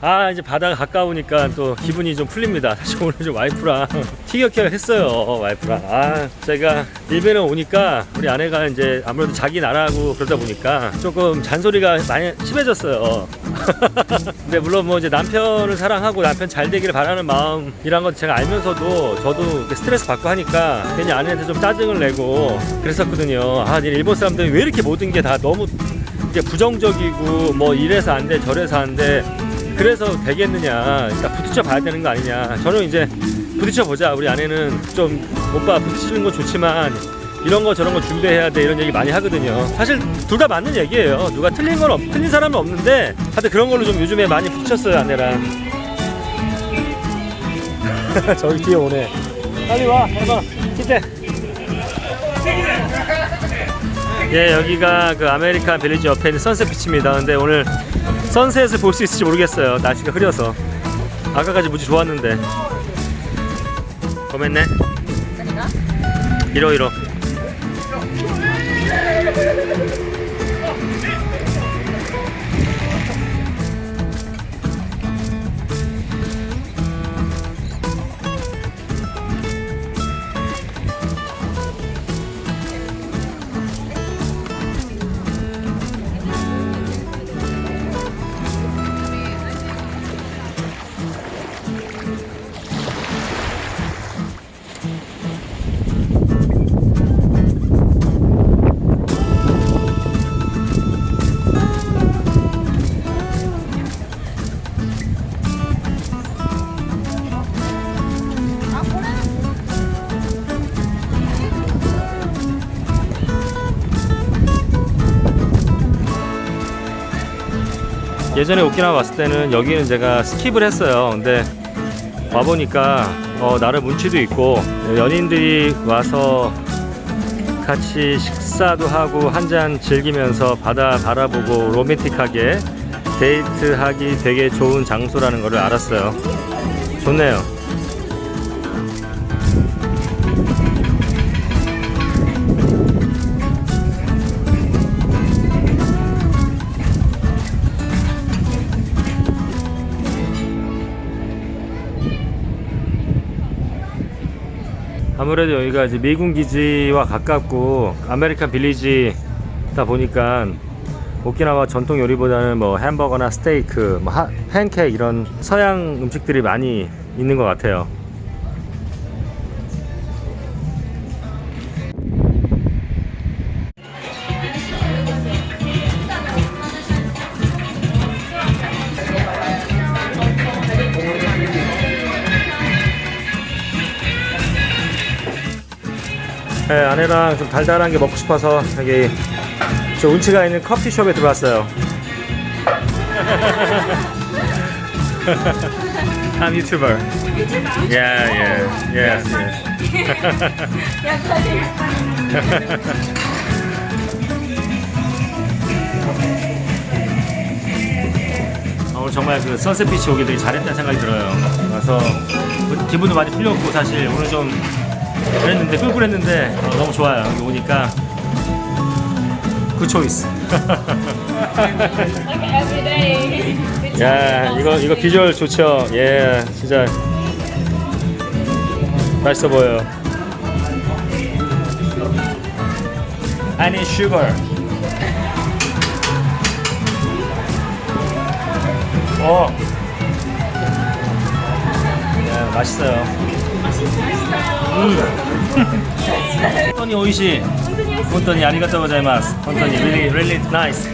아 이제 바다가 가까우니까 또 기분이 좀 풀립니다. 사실 오늘 좀 와이프랑 티격태격 했어요. 와이프랑. 아 제가 일본에 오니까 우리 아내가 이제 아무래도 자기 나라고 그러다 보니까 조금 잔소리가 많이 심해졌어요. 근데 물론 뭐 이제 남편을 사랑하고 남편 잘 되기를 바라는 마음이란 건 제가 알면서도 저도 스트레스 받고 하니까 괜히 아내한테 좀 짜증을 내고 그랬었거든요. 아, 이 일본 사람들이 왜 이렇게 모든 게 다 너무 이게 부정적이고 뭐 이래서 안 돼 저래서 안 돼 그래서 되겠느냐. 그러니까 부딪혀 봐야 되는 거 아니냐. 저는 이제 부딪혀 보자. 우리 아내는 좀 오빠 부딪히는 건 좋지만 이런 거 저런 거 준비해야 돼. 이런 얘기 많이 하거든요. 사실 둘 다 맞는 얘기예요. 누가 틀린 건 없, 틀린 사람은 없는데 하여튼 그런 걸로 좀 요즘에 많이 부딪혔어요 아내랑. 저기 뒤에 오네. 빨리 와. 해봐 기대 예, 여기가 그 아메리칸 빌리지 옆에 있는 선셋 비치입니다. 근데 오늘 선셋을 볼 수 있을지 모르겠어요. 날씨가 흐려서. 아까까지 무지 좋았는데. 고맙네. 이러 이러. 예전에 오키나와 왔을 때는 여기는 제가 스킵을 했어요. 근데 와보니까 어, 나름 운치도 있고 연인들이 와서 같이 식사도 하고 한 잔 즐기면서 바다 바라보고 로맨틱하게 데이트하기 되게 좋은 장소라는 것을 알았어요. 좋네요. 아무래도 여기가 이제 미군 기지와 가깝고 아메리칸 빌리지다 보니까 오키나와 전통 요리보다는 뭐 햄버거나 스테이크, 뭐 하- 팬케이크 이런 서양 음식들이 많이 있는 것 같아요. 네, 아내랑 좀 달달한 게 먹고 싶어서 여기 저 운치가 있는 커피숍에 들어왔어요. I'm YouTuber. Yeah, yeah, yes, yes. 아, 오늘 정말 그 선셋 비치 오기 되게 잘했다는 생각이 들어요. 그래서 기분도 많이 풀렸고 사실 오늘 좀 그랬는데 꿀꿀했는데 어, 너무 좋아요. 여기 오니까 굿 초이스. 야 이거 이거 비주얼 좋죠. 예 진짜 맛있어 보여. I need sugar. 어. 야 맛있어요. 음. 本当に美味しい。本当にありがとうございます。本当に really really nice.